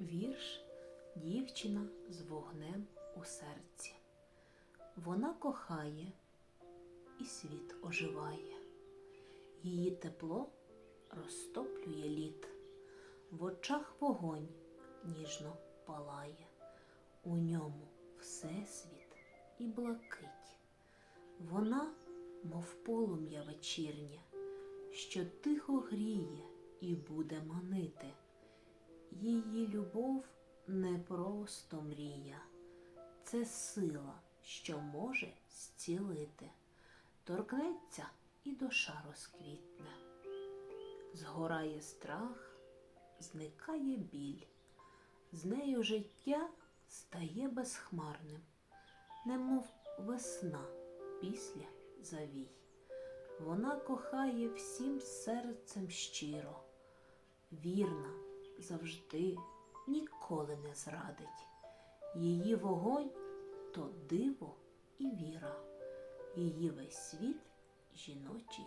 Вірш Дівчина з вогнем у серці. Вона кохає і світ оживає. Її тепло розтоплює лід, в очах вогонь ніжно палає, у ньому всесвіт і блакить. Вона, мов полум'я вечірнє, що тихо гріє і буде манити. Її любов не просто мрія, це сила, що може зцілити. Торкнеться і душа розквітне. Згорає страх, зникає біль, з нею життя стає безхмарним, немов весна після завій. Вона кохає всім серцем щиро, вірна завжди ніколи не зрадить. Її вогонь то диво і віра, її весь світ жіночий.